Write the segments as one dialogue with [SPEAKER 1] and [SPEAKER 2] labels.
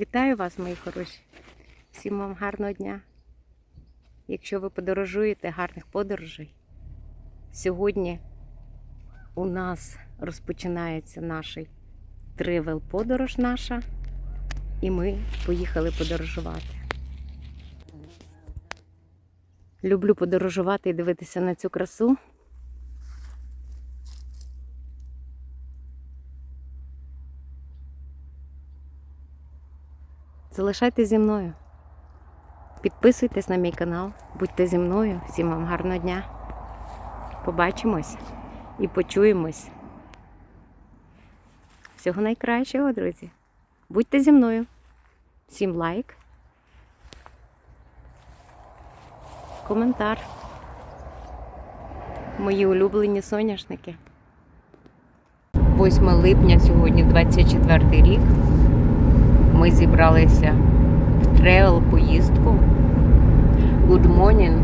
[SPEAKER 1] Вітаю вас, мої хороші. Всім вам гарного дня. Якщо ви подорожуєте, гарних подорожей. Сьогодні у нас розпочинається наш тревел подорож наша, і ми поїхали подорожувати. Люблю подорожувати і дивитися на цю красу. Залишайтесь зі мною. Підписуйтесь на мій канал, будьте зі мною. Всім вам гарного дня. Побачимось і почуємось. Всього найкращого, друзі. Будьте зі мною. Всім лайк. Коментар. Мої улюблені соняшники. 8 липня, сьогодні 24 рік. Ми зібралися в тревел поїздку. Good morning,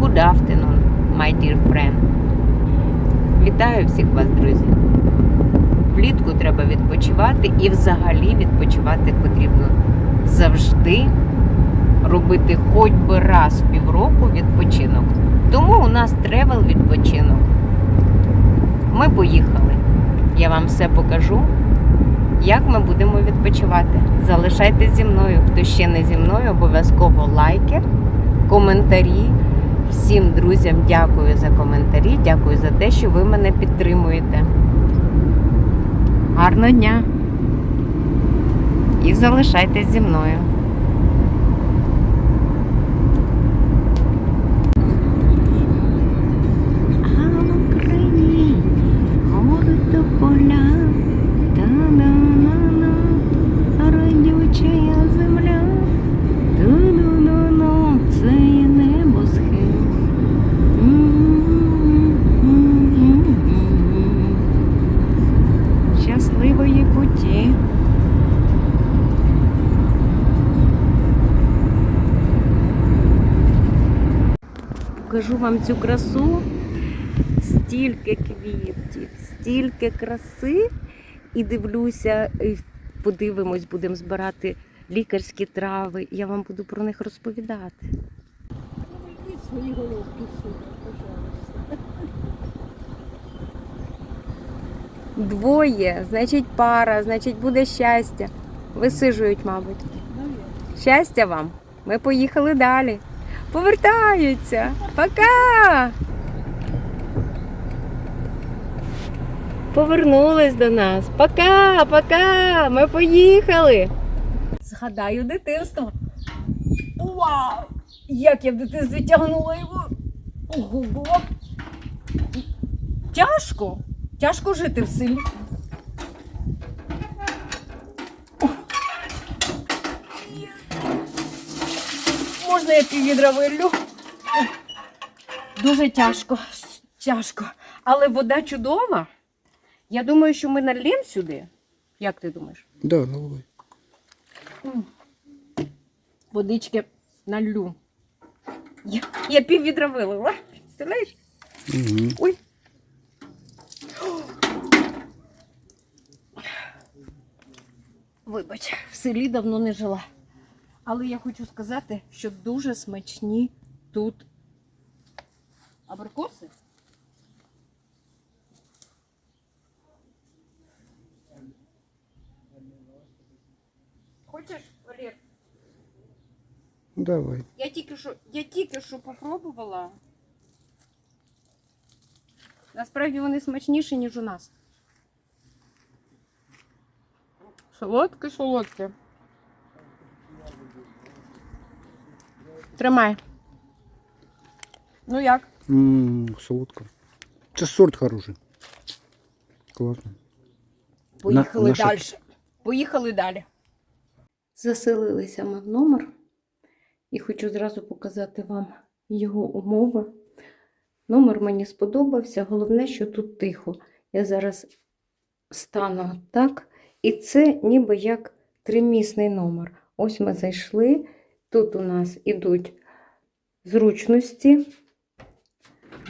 [SPEAKER 1] good afternoon, my dear friend. Вітаю всіх вас, друзі. Влітку треба відпочивати і взагалі відпочивати потрібно завжди робити хоч би раз в півроку відпочинок. Тому у нас тревел відпочинок. Ми поїхали. Я вам все покажу як ми будемо відпочивати. Залишайтесь зі мною. Хто ще не зі мною, обов'язково лайки, коментарі. Всім друзям дякую за коментарі, дякую за те, що ви мене підтримуєте. Гарного дня! І залишайтесь зі мною. Покажу вам цю красу. Стільки квітів, стільки краси і дивлюся, і подивимось, будемо збирати лікарські трави. Я вам буду про них розповідати.
[SPEAKER 2] Свої головки.
[SPEAKER 1] Двоє, значить пара, значить буде щастя. Висижують, мабуть. Щастя вам! Ми поїхали далі. Повертаються. Пока! Повернулись до нас. Пока, пока! Ми поїхали. Згадаю дитинство. Вау! Як я в дитинстві тягнула його. Ого, тяжко. Тяжко жити в селі. Можна я піввідра виллю? Дуже тяжко, тяжко. Але вода чудова. Я думаю, що ми нальємо сюди. Як ти думаєш?
[SPEAKER 3] Да, наливай.
[SPEAKER 1] Водички налью. Я, я піввідра вилила. Представляєш?
[SPEAKER 3] Угу.
[SPEAKER 1] Ой. Вибач, в селі давно не жила. Але я хочу сказати, що дуже смачні тут абрикоси. Хочеш, Валер?
[SPEAKER 3] Давай.
[SPEAKER 1] Я тільки що, я тільки що попробувала. Насправді вони смачніші, ніж у нас. Солодке, солодке. Тримай. Ну як?
[SPEAKER 3] Ммм, солодко. Це сорт хороший. Класно.
[SPEAKER 1] Поїхали
[SPEAKER 3] наша-
[SPEAKER 1] далі. Поїхали далі. Заселилися ми в номер і хочу зразу показати вам його умови. Номер мені сподобався. Головне, що тут тихо. Я зараз стану так. І це ніби як тримісний номер. Ось ми зайшли. Тут у нас ідуть зручності.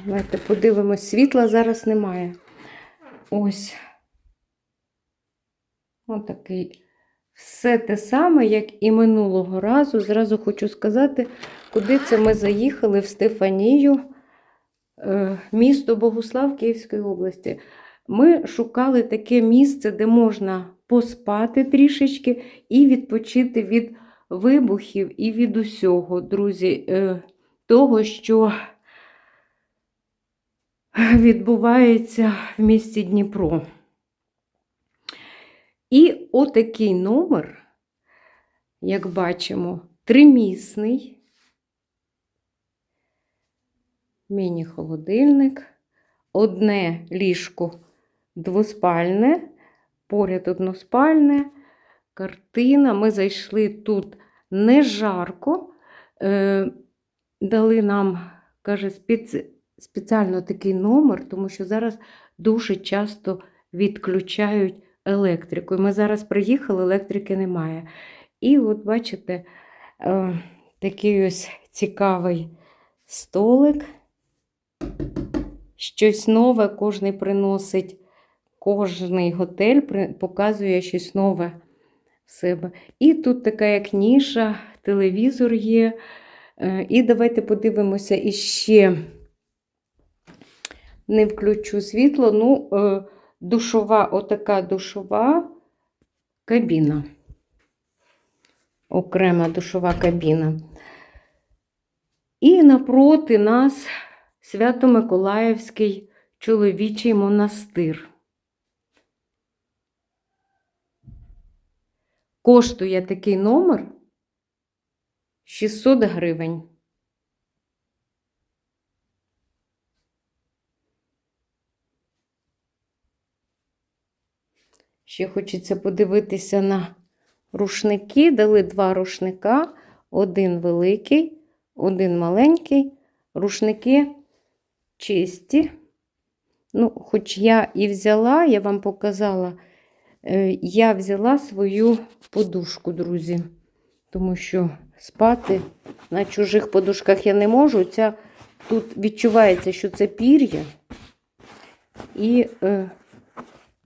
[SPEAKER 1] Давайте подивимось, світла зараз немає. Ось. Ось такий все те саме, як і минулого разу. Зразу хочу сказати, куди це ми заїхали в Стефанію, е, місто Богуслав Київської області. Ми шукали таке місце, де можна поспати трішечки і відпочити від вибухів і від усього, друзі, е, того, що відбувається в місті Дніпро. І отакий номер, як бачимо, тримісний, міні-холодильник, одне ліжко двоспальне, поряд односпальне, картина. Ми зайшли тут не жарко, е, дали нам, каже, спеці... спеціально такий номер, тому що зараз дуже часто відключають електрику. Ми зараз приїхали, електрики немає. І от бачите, е, такий ось цікавий столик. Щось нове кожний приносить, кожний готель показує щось нове в себе. І тут така як ніша, телевізор є. Е, І давайте подивимося іще. Не включу світло. Ну, е, душова, отака душова кабіна. Окрема душова кабіна. І напроти нас Свято-Миколаївський чоловічий монастир. Коштує такий номер 600 гривень. Ще хочеться подивитися на рушники. Дали два рушника, один великий, один маленький. Рушники чисті. Ну, хоч я і взяла, я вам показала, я взяла свою подушку, друзі. Тому що спати на чужих подушках я не можу. Ця, тут відчувається, що це пір'я. І е,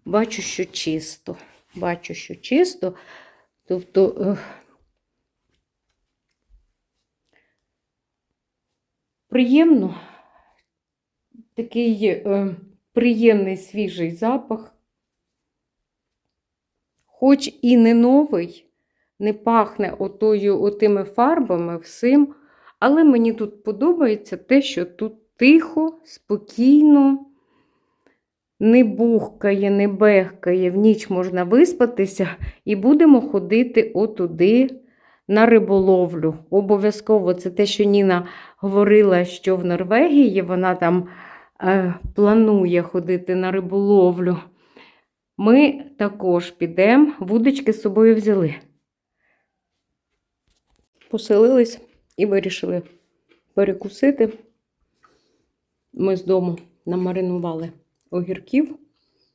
[SPEAKER 1] бачу, що чисто. Бачу, що чисто. Тобто. Е, приємно. Такий е, приємний свіжий запах. Хоч і не новий, не пахне отою, отими фарбами всім, але мені тут подобається те, що тут тихо, спокійно, не бухкає, не бехкає, в ніч можна виспатися і будемо ходити отуди на риболовлю. Обов'язково це те, що Ніна говорила, що в Норвегії вона там е, планує ходити на риболовлю. Ми також підемо, вудочки з собою взяли. Поселились і вирішили перекусити. Ми з дому намаринували огірків,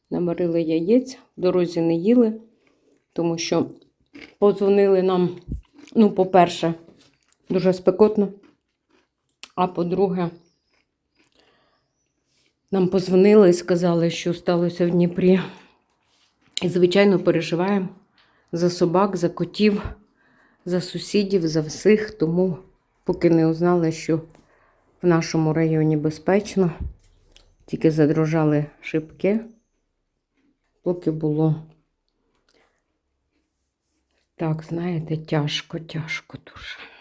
[SPEAKER 1] намарили яєць, в дорозі не їли, тому що подзвонили нам, ну, по-перше, дуже спекотно. А по-друге, нам позвонили і сказали, що сталося в Дніпрі. І, звичайно, переживаємо за собак, за котів, за сусідів, за всіх. Тому, поки не узнали, що в нашому районі безпечно, тільки задрожали шибки, поки було так, знаєте, тяжко, тяжко дуже.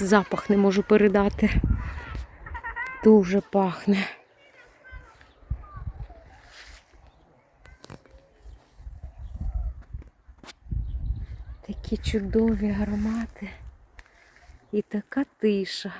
[SPEAKER 1] Запах не можу передати. Дуже пахне. Такі чудові аромати і така тиша.